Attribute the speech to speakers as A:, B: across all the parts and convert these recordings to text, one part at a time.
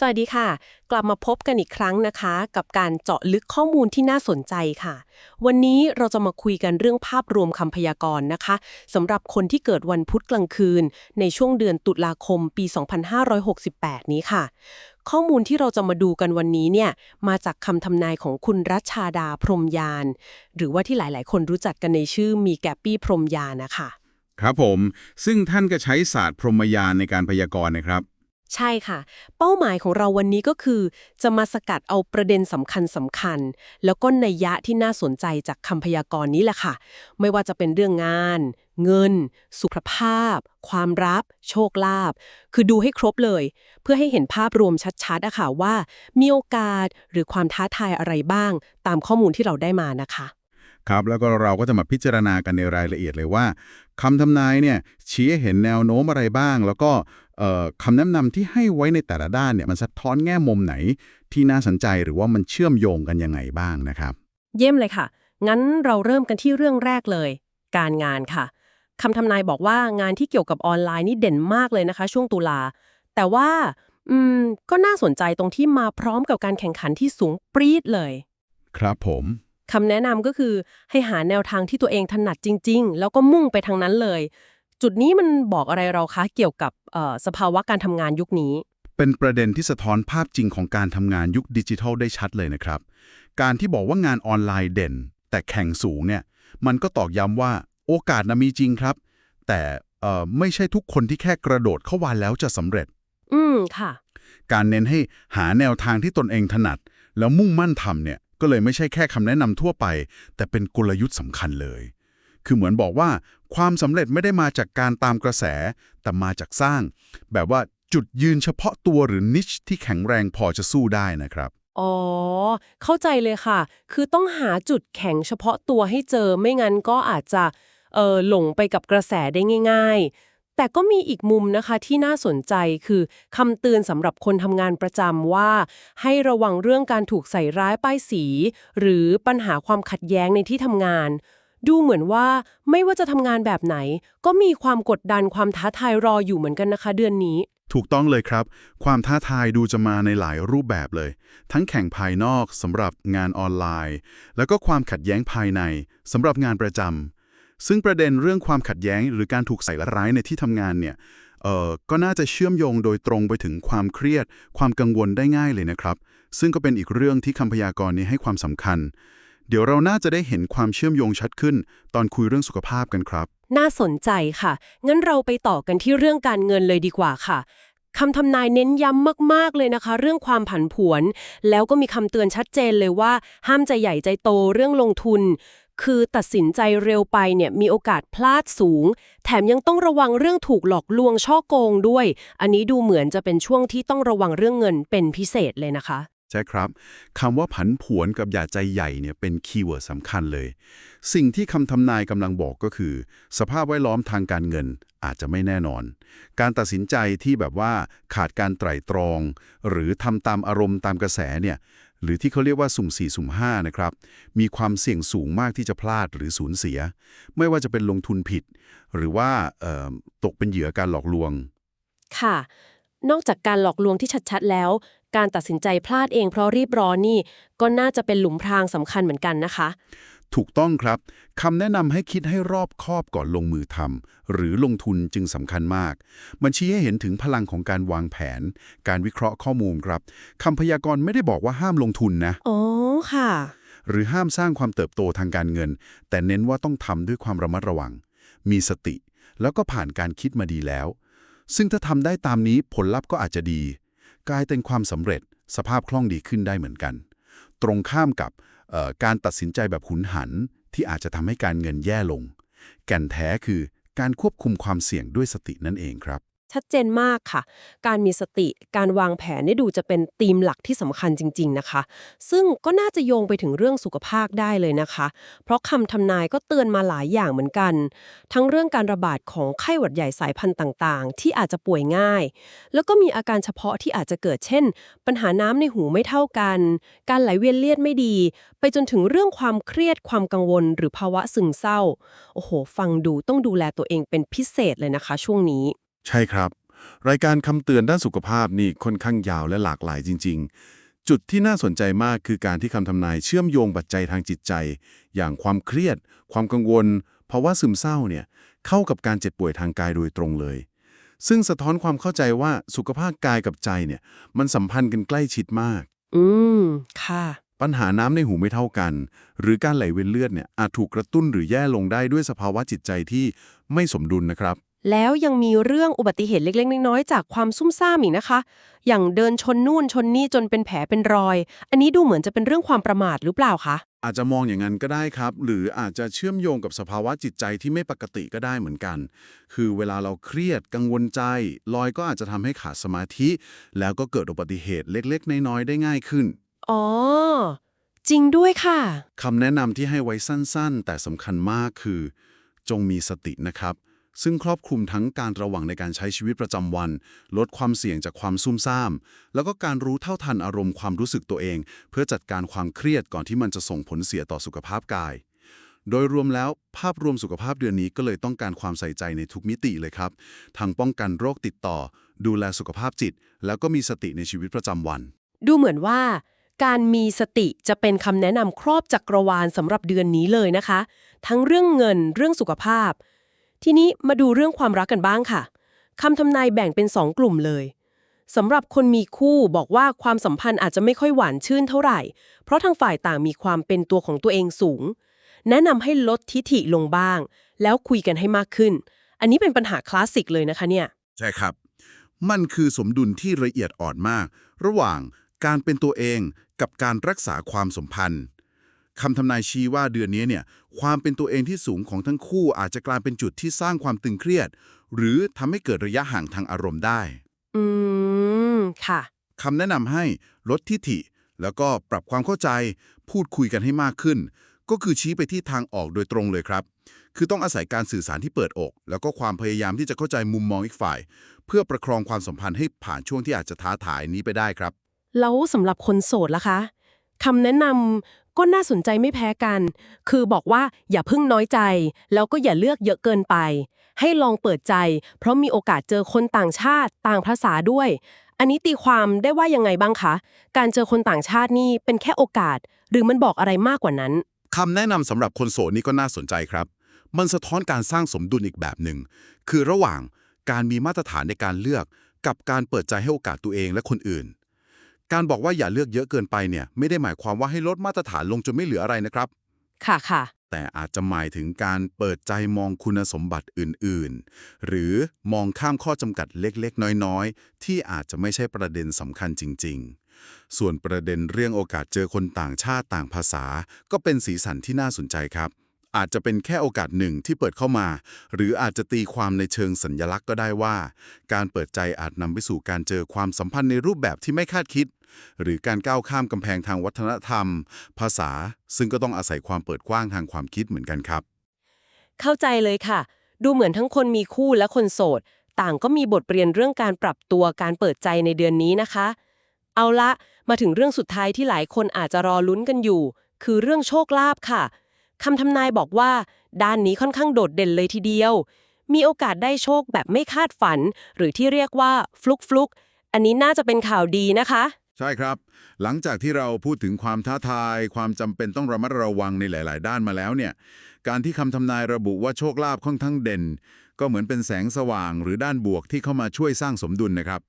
A: สวัสดีค่ะ กลับมาพบกันอีกครั้งนะคะ กับการเจาะลึกข้อมูลที่น่าสนใจค่ะ วันนี้เราจะมาคุยกันเรื่องภาพรวมคำพยากรณ์นะคะสำหรับคนที่เกิดวันพุธกลางคืน ในช่วงเดือนตุลาคมปี 2568 นี้ค่ะ ข้อมูลที่เราจะมาดูกันวันนี้เนี่ยมาจากคำทำนายของคุณรัชชาดาพรมยาน หรือว่าที่หลาย ๆ คนรู้จักกันในชื่อมีแกปปี้พรมยานนะคะ
B: ครับผม ซึ่งท่านก็ใช้ศาสตร์พรหมยานในการพยากรณ์นะครับ
A: ใช่ค่ะ เป้าหมายของเราวันนี้ก็คือ จะมาสกัดเอาประเด็นสำคัญสำคัญ แล้วก็นัยยะที่น่าสนใจจากคำพยากรณ์นี้แหละค่ะ ไม่ว่าจะเป็นเรื่องงาน เงิน สุขภาพ ความรับ โชคลาภคือดูให้ครบเลย เพื่อให้เห็นภาพรวมชัดๆอะค่ะว่า มีโอกาสหรือความท้าทายอะไรบ้าง ตามข้อมูลที่เราได้มานะคะ
B: ครับแล้วก็เราก็จะมาพิจารณากันในรายละเอียดเลยว่าคำทำนายเนี่ยชี้ให้เห็นแนวโน้มอะไรบ้าง แล้วก็เอ่อคำแนะนำที่ให้ไว้ในแต่ละด้านเนี่ยมันสะท้อนแง่มุมไหนที่น่าสนใจหรือว่ามันเชื่อมโยงกันยังไงบ้างนะครับ
A: เยี่ยมเลยค่ะ งั้นเราเริ่มกันที่เรื่องแรกเลย การงานค่ะคำทำนายบอกว่างานที่เกี่ยวกับออนไลน์นี่เด่นมากเลยนะคะ ช่วงตุลา แต่ว่าอืมก็น่าสนใจตรงที่มาพร้อมกับการแข่งขันที่สูงปรี๊ดเลย
B: ครับผม
A: คำแนะนำก็คือให้หาแนวทางที่ตัวเองถนัดจริง ๆ แล้วก็มุ่งไปทางนั้นเลย จุดนี้มันบอกอะไรเราคะเกี่ยวกับเอ่อสภาวะการทำงานยุคนี้
B: เป็นประเด็นที่สะท้อนภาพจริงของการทำงานยุคดิจิทัลได้ชัดเลยนะครับ การที่บอกว่างานออนไลน์เด่น แต่แข่งสูงเนี่ย มันก็ตอกย้ำว่าโอกาสนะมีจริงครับ แต่เอ่อไม่ใช่ทุกคนที่แค่กระโดดเข้าวันแล้วจะสำเร็จ
A: อืมค่ะ
B: การเน้นให้หาแนวทางที่ตนเองถนัด แล้วมุ่งมั่นทำเนี่ย ก็เลยไม่ใช่แค่คำแนะนำทั่วไป แต่เป็นกลยุทธ์สำคัญเลย คือเหมือนบอกว่าความสำเร็จไม่ได้มาจากการตามกระแส แต่มาจากสร้าง แบบว่าจุดยืนเฉพาะตัวหรือนิชที่แข็งแรงพอจะสู้ได้นะครับ
A: อ๋อ เข้าใจเลยค่ะ คือต้องหาจุดแข็งเฉพาะตัวให้เจอไม่งั้นก็อาจจะเออหลงไปกับกระแสได้ง่าย แต่ก็มีอีกมุมนะคะที่น่าสนใจคือคำเตือนสำหรับคนทำงานประจำว่า ให้ระวังเรื่องการถูกใส่ร้ายป้ายสี หรือปัญหาความขัดแย้งในที่ทำงาน ดูเหมือนว่าไม่ว่าจะทำงานแบบไหน ก็มีความกดดันความท้าทายรออยู่เหมือนกันนะคะ เดือนนี้
B: ถูกต้องเลยครับ ความท้าทายดูจะมาในหลายรูปแบบเลย ทั้งแข่งภายนอกสำหรับงานออนไลน์ แล้วก็ความขัดแย้งภายในสำหรับงานประจำ ซึ่งประเด็นเรื่องความขัดแย้ง หรือการถูกใส่ร้ายในที่ทำงานเนี่ยเอ่อก็น่าจะเชื่อมโยงโดยตรงไปถึงความเครียด ความกังวลได้ง่ายเลยนะครับ ซึ่งก็เป็นอีกเรื่องที่คำพยากรณ์นี้ให้ความสำคัญ เดี๋ยวเราน่าจะได้เห็นความเชื่อมโยงชัดขึ้น ตอนคุยเรื่องสุขภาพกันครับ
A: น่าสนใจค่ะ งั้นเราไปต่อกันที่เรื่องการเงินเลยดีกว่าค่ะคำทำนายเน้นย้ำมาก ๆ เลยนะคะ เรื่องความผันผวน แล้วก็มีคำเตือนชัดเจนเลยว่า ห้ามใจใหญ่ใจโตเรื่องลงทุน คือตัดสินใจเร็วไปเนี่ยมีโอกาสพลาดสูง แถมยังต้องระวังเรื่องถูกหลอกลวงช่อโกงด้วย อันนี้ดูเหมือนจะเป็นช่วงที่ต้องระวังเรื่องเงินเป็นพิเศษเลยนะคะ
B: ใช่ครับคำว่าผันผวนกับอย่าใจใหญ่เนี่ยเป็นคีย์เวิร์ดสำคัญเลย สิ่งที่คำทำนายกำลังบอกก็คือ สภาพแวดล้อมทางการเงินอาจจะไม่แน่นอน การตัดสินใจที่แบบว่าขาดการไตร่ตรอง หรือทำตามอารมณ์ตามกระแสเนี่ยหรือที่เขาเรียกว่าสุ่ม4สุ่ม5นะครับ มีความเสี่ยงสูงมากที่จะพลาดหรือสูญเสีย ไม่ว่าจะเป็นลงทุนผิด หรือว่าตกเป็นเหยื่อการหลอกลวง
A: ค่ะ นอกจากการหลอกลวงที่ชัดๆแล้ว การตัดสินใจพลาดเองเพราะรีบร้อนนี่ ก็น่าจะเป็นหลุมพรางสำคัญเหมือนกันนะคะ
B: ถูกต้องครับคำแนะนำให้คิดให้รอบคอบก่อนลงมือทำหรือลงทุนจึงสำคัญมาก มันชี้ให้เห็นถึงพลังของการวางแผน การวิเคราะห์ข้อมูลครับคำพยากรณ์ไม่ได้บอกว่าห้ามลงทุนนะ
A: อ๋อค่ะ
B: หรือห้ามสร้างความเติบโตทางการเงิน แต่เน้นว่าต้องทำด้วยความระมัดระวัง มีสติ แล้วก็ผ่านการคิดมาดีแล้ว ซึ่งถ้าทำได้ตามนี้ผลลัพธ์ก็อาจจะดี กลายเป็นความสำเร็จสภาพคล่องดีขึ้นได้เหมือนกัน ตรงข้ามกับการตัดสินใจแบบหุนหัน ที่อาจจะทำให้การเงินแย่ลง แก่นแท้คือการควบคุมความเสี่ยงด้วยสตินั่นเองครับ
A: ชัดเจนมากค่ะ การมีสติการวางแผนนี่ดูจะเป็นธีมหลักที่สำคัญจริง ๆนะคะ ซึ่งก็น่าจะโยงไปถึงเรื่องสุขภาพได้เลยนะคะ เพราะคำทำนายก็เตือนมาหลายอย่างเหมือนกัน ทั้งเรื่องการระบาดของไข้หวัดใหญ่สายพันธุ์ต่างๆ ที่อาจจะป่วยง่าย แล้วก็มีอาการเฉพาะที่อาจจะเกิดเช่น ปัญหาน้ำในหูไม่เท่ากัน การไหลเวียนเลือดไม่ดี ไปจนถึงเรื่องความเครียดความกังวล หรือภาวะซึมเศร้าโอ้โห ฟังดูต้องดูแลตัวเองเป็นพิเศษเลยนะคะ ช่วงนี้
B: ใช่ครับ
C: รายการคำเตือนด้านสุขภาพนี่ค่อนข้างยาวและหลากหลายจริง ๆ จุดที่น่าสนใจมากคือการที่คำทำนายเชื่อมโยงปัจจัยทางจิตใจ อย่างความเครียด ความกังวลภาวะซึมเศร้าเนี่ยเข้ากับการเจ็บป่วยทางกายโดยตรงเลย ซึ่งสะท้อนความเข้าใจว่าสุขภาพกายกับใจเนี่ยมันสัมพันธ์กันใกล้ชิดมาก
A: อืม ค่ะ
C: ปัญหาน้ำในหูไม่เท่ากัน หรือการไหลเวียนเลือดเนี่ยอาจถูกกระตุ้นหรือแย่ลงได้ด้วยสภาวะจิตใจที่ไม่สมดุลนะครับ
A: แล้วยังมีเรื่องอุบัติเหตุเล็กๆ น้อยๆ จากความซุ่มซ่ามอีกนะคะ อย่างเดินชนนู่นชนนี่จนเป็นแผลเป็นรอย อันนี้ดูเหมือนจะเป็นเรื่องความประมาทหรือเปล่าคะ
C: อาจจะมองอย่างนั้นก็ได้ครับ หรืออาจจะเชื่อมโยงกับสภาวะจิตใจที่ไม่ปกติก็ได้เหมือนกัน คือเวลาเราเครียดกังวลใจ ลอยก็อาจจะทำให้ขาดสมาธิ แล้วก็เกิดอุบัติเหตุเล็กๆ น้อยๆ ได้ง่ายขึ้น
A: อ๋อ จริงด้วยค่ะ
C: คำแนะนำที่ให้ไว้สั้นๆ แต่สำคัญมากคือ จงมีสตินะครับ ซึ่งครอบคลุมทั้งการระวังในการใช้ชีวิตประจำวัน ลดความเสี่ยงจากความซุ่มซ่าม แล้วก็การรู้เท่าทันอารมณ์ความรู้สึกตัวเอง เพื่อจัดการความเครียดก่อนที่มันจะส่งผลเสียต่อสุขภาพกาย โดยรวมแล้วภาพรวมสุขภาพเดือนนี้ก็เลยต้องการความใส่ใจในทุกมิติเลยครับ ทั้งป้องกันโรคติดต่อ ดูแลสุขภาพจิต แล้วก็มีสติในชีวิตประจำวัน
A: ดูเหมือนว่าการมีสติจะเป็นคำแนะนำครอบจักรวาลสำหรับเดือนนี้เลยนะคะ ทั้งเรื่องเงินเรื่องสุขภาพ ทีนี้มาดูเรื่องความรักกันบ้างค่ะคำทำนายแบ่งเป็นสองกลุ่มเลยสำหรับคนมีคู่บอกว่าความสัมพันธ์อาจจะไม่ค่อยหวานชื่นเท่าไหร่ เพราะทางฝ่ายต่างมีความเป็นตัวของตัวเองสูง แนะนำให้ลดทิฐิลงบ้าง แล้วคุยกันให้มากขึ้น อันนี้เป็นปัญหาคลาสสิกเลยนะคะเนี่ย
B: ใช่ครับ มันคือสมดุลที่ละเอียดอ่อนมาก ระหว่างการเป็นตัวเองกับการรักษาความสัมพันธ์คำทำนายชี้ว่าเดือนนี้เนี่ย ความเป็นตัวเองที่สูงของทั้งคู่อาจจะกลายเป็นจุดที่สร้างความตึงเครียด หรือทำให้เกิดระยะห่างทางอารมณ์ได้
A: อืม ค่ะ
B: คำแนะนำให้ลดทิฐิ แล้วก็ปรับความเข้าใจ พูดคุยกันให้มากขึ้น ก็คือชี้ไปที่ทางออกโดยตรงเลยครับ คือต้องอาศัยการสื่อสารที่เปิดอก แล้วก็ความพยายามที่จะเข้าใจมุมมองอีกฝ่าย เพื่อประคองความสัมพันธ์ให้ผ่านช่วงที่อาจจะท้าทายนี้ไปได้ครับ
A: แล้วสำหรับคนโสดล่ะคะคำแนะนำ ก็น่าสนใจไม่แพ้กัน คือบอกว่าอย่าเพิ่งน้อยใจ แล้วก็อย่าเลือกเยอะเกินไป ให้ลองเปิดใจ เพราะมีโอกาสเจอคนต่างชาติต่างภาษาด้วย อันนี้ตีความได้ว่ายังไงบ้างคะ การเจอคนต่างชาตินี่เป็นแค่โอกาส หรือมันบอกอะไรมากกว่านั้น
B: คำแนะนำสำหรับคนโสดนี่ก็น่าสนใจครับ มันสะท้อนการสร้างสมดุลอีกแบบหนึ่ง คือระหว่างการมีมาตรฐานในการเลือก กับการเปิดใจให้โอกาสตัวเองและคนอื่น การบอกว่าอย่าเลือกเยอะเกินไปเนี่ยไม่ได้หมายความว่าให้ลดมาตรฐานลงจนไม่เหลืออะไรนะครับ
A: ค่ะค่ะ
B: แต่อาจจะหมายถึงการเปิดใจมองคุณสมบัติอื่น ๆ หรือมองข้ามข้อจำกัดเล็กๆ น้อยๆ ที่อาจจะไม่ใช่ประเด็นสำคัญจริง ๆ ส่วนประเด็นเรื่องโอกาสเจอคนต่างชาติต่างภาษา ก็เป็นสีสันที่น่าสนใจครับ อาจจะเป็นแค่โอกาสหนึ่งที่เปิดเข้ามา หรืออาจจะตีความในเชิงสัญญลักษณ์ก็ได้ว่า การเปิดใจอาจนำไปสู่การเจอความสัมพันธ์ในรูปแบบที่ไม่คาดคิด หรือการก้าวข้ามกำแพงทางวัฒนธรรม ภาษา ซึ่งก็ต้องอาศัยความเปิดกว้างทางความคิดเหมือนกันครับ
A: เข้าใจเลยค่ะ ดูเหมือนทั้งคนมีคู่และคนโสด ต่างก็มีบทเรียนเรื่องการปรับตัวการเปิดใจในเดือนนี้นะคะ เอาละมาถึงเรื่องสุดท้ายที่หลายคนอาจจะรอลุ้นกันอยู่ คือเรื่องโชคลาภค่ะ คำทำนายบอกว่า ด้านนี้ค่อนข้างโดดเด่นเลยทีเดียว มีโอกาสได้โชคแบบไม่คาดฝัน หรือที่เรียกว่าฟลุกฟลุกอันนี้น่าจะเป็นข่าวดีนะคะ
B: ใช่ครับ หลังจากที่เราพูดถึงความท้าทาย ความจำเป็นต้องระมัดระวังในหลาย ๆ ด้านมาแล้วเนี่ย การที่คำทำนายระบุว่าโชคลาภค่อนข้างเด่น ก็เหมือนเป็นแสงสว่าง หรือด้านบวกที่เข้ามาช่วยสร้างสมดุลนะครับ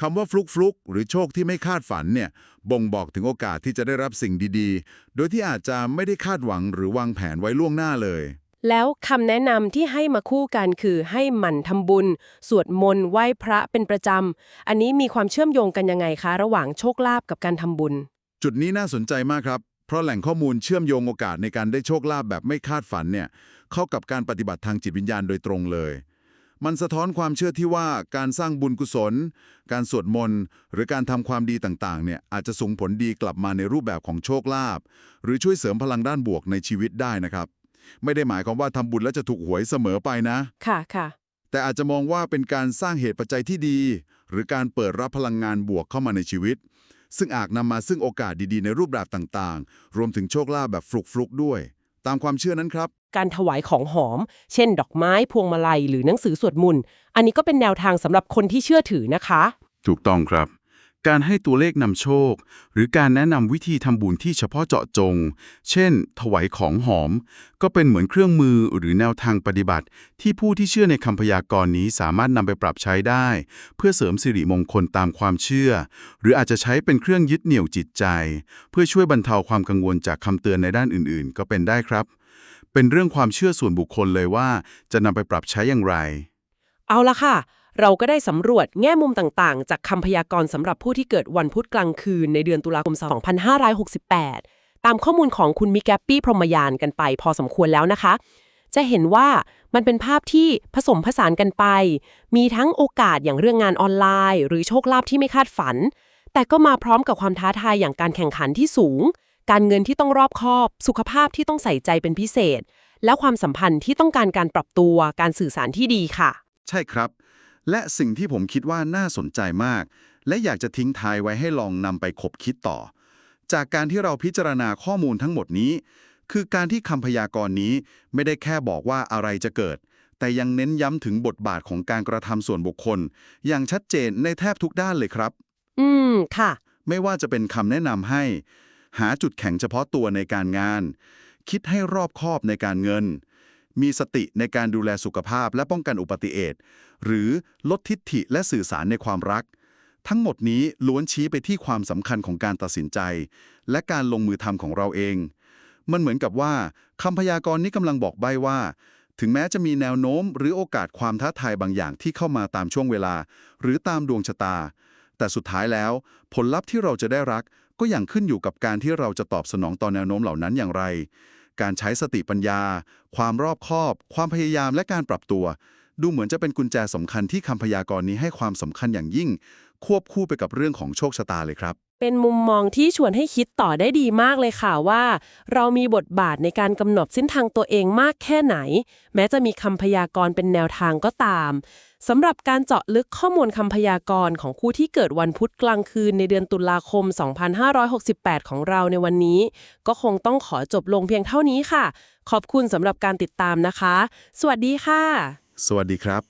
B: คำว่าฟลุกฟลุกหรือโชคที่ไม่คาดฝันเนี่ยบ่งบอกถึงโอกาสที่จะได้รับสิ่งดีๆ โดยที่อาจจะไม่ได้คาดหวังหรือวางแผนไว้ล่วงหน้าเลย
A: แล้วคำแนะนำที่ให้มาคู่กันคือให้หมั่นทำบุญ สวดมนต์ไหว้พระเป็นประจำ อันนี้มีความเชื่อมโยงกันยังไงคะ ระหว่างโชคลาภกับการทำบุญ
B: จุดนี้น่าสนใจมากครับ เพราะแหล่งข้อมูลเชื่อมโยงโอกาสในการได้โชคลาภแบบไม่คาดฝันเนี่ยเข้ากับการปฏิบัติทางจิตวิญญาณโดยตรงเลย มันสะท้อนความเชื่อที่ว่าการสร้างบุญกุศล การสวดมนต์ หรือการทำความดีต่างๆ เนี่ยอาจจะส่งผลดีกลับมาในรูปแบบของโชคลาภหรือช่วยเสริมพลังด้านบวกในชีวิตได้นะครับ ไม่ได้หมายความว่าทำบุญแล้วจะถูกหวยเสมอไปนะ
A: ค่ะค่ะ
B: แต่อาจจะมองว่าเป็นการสร้างเหตุปัจจัยที่ดี หรือการเปิดรับพลังงานบวกเข้ามาในชีวิต ซึ่งอาจนำมาซึ่งโอกาสดีๆ ในรูปแบบต่างๆ รวมถึงโชคลาภแบบฟลุกๆด้วย ตามความเชื่อนั้นครับ
A: การถวายของหอม เช่น ดอกไม้พวงมาลัยหรือหนังสือสวดมนต์อันนี้ก็เป็นแนวทางสำหรับคนที่เชื่อถือนะคะ
D: ถูกต้องครับ การให้ตัวเลขนำโชค หรือการแนะนำวิธีทำบุญที่เฉพาะเจาะจง เช่น ถวายของหอม ก็เป็นเหมือนเครื่องมือหรือแนวทางปฏิบัติ ที่ผู้ที่เชื่อในคำพยากรณ์นี้สามารถนำไปปรับใช้ได้ เพื่อเสริมสิริมงคลตามความเชื่อ หรืออาจจะใช้เป็นเครื่องยึดเหนี่ยวจิตใจ เพื่อช่วยบรรเทาความกังวลจากคำเตือนในด้านอื่น ๆ ก็เป็นได้ครับ เป็นเรื่องความเชื่อส่วนบุคคลเลยว่า จะนำไปปรับใช้อย่างไร
A: เอาละค่ะ เราก็ได้สำรวจแง่มุมต่างๆ จากคำพยากรณ์สำหรับผู้ที่เกิดวันพุธกลางคืนในเดือนตุลาคม 2568 ตามข้อมูลของคุณมิกแกปปี้พรหมยานกันไปพอสมควรแล้วนะคะ จะเห็นว่ามันเป็นภาพที่ผสมผสานกันไป มีทั้งโอกาสอย่างเรื่องงานออนไลน์ หรือโชคลาภที่ไม่คาดฝัน แต่ก็มาพร้อมกับความท้าทายอย่างการแข่งขันที่สูง การเงินที่ต้องรอบคอบ สุขภาพที่ต้องใส่ใจเป็นพิเศษ และความสัมพันธ์ที่ต้องการการปรับตัว การสื่อสารที่ดีค่ะ
B: ใช่ครับ และสิ่งที่ผมคิดว่าน่าสนใจมาก และอยากจะทิ้งท้ายไว้ให้ลองนำไปคบคิดต่อ จากการที่เราพิจารณาข้อมูลทั้งหมดนี้ คือการที่คำพยากรณ์นี้ไม่ได้แค่บอกว่าอะไรจะเกิด แต่ยังเน้นย้ำถึงบทบาทของการกระทำส่วนบุคคล อย่างชัดเจนในแทบทุกด้านเลยครับ
A: อืม ค่ะ
B: ไม่ว่าจะเป็นคำแนะนำให้ หาจุดแข็งเฉพาะตัวในการงาน คิดให้รอบคอบในการเงิน มีสติในการดูแลสุขภาพและป้องกันอุบัติเหตุหรือลดทิฐิและสื่อสารในความรัก ทั้งหมดนี้ล้วนชี้ไปที่ความสำคัญของการตัดสินใจ และการลงมือทำของเราเอง มันเหมือนกับว่าคำพยากรณ์นี้กำลังบอกใบ้ว่า ถึงแม้จะมีแนวโน้ม หรือโอกาสความท้าทายบางอย่างที่เข้ามาตามช่วงเวลา หรือตามดวงชะตา แต่สุดท้ายแล้ว ผลลัพธ์ที่เราจะได้รักก็อย่างขึ้นอยู่กับการที่เราจะตอบสนองต่อแนวโน้มเหล่านั้นอย่างไร การใช้สติปัญญา ความรอบคอบ ความพยายามและการปรับตัว ดูเหมือนจะเป็นกุญแจสำคัญที่คำพยากรณ์นี้ให้ความสำคัญอย่างยิ่ง ควบคู่ไปกับเรื่องของโชคชะตาเลยครับ
A: เป็นมุมมองที่ชวนให้คิดต่อได้ดีมากเลยค่ะว่า เรามีบทบาทในการกำหนดเส้นทางตัวเองมากแค่ไหน แม้จะมีคำพยากรณ์เป็นแนวทางก็ตามสำหรับการเจาะลึกข้อมูลคำพยากรณ์ของผู้ที่เกิดวันพุธกลางคืนในเดือนตุลาคม 2568 ของเราในวันนี้ ก็คงต้องขอจบลงเพียงเท่านี้ค่ะ ขอบคุณสำหรับการติดตามนะคะ สวัสดีค่ะ
B: สวัสดีครับ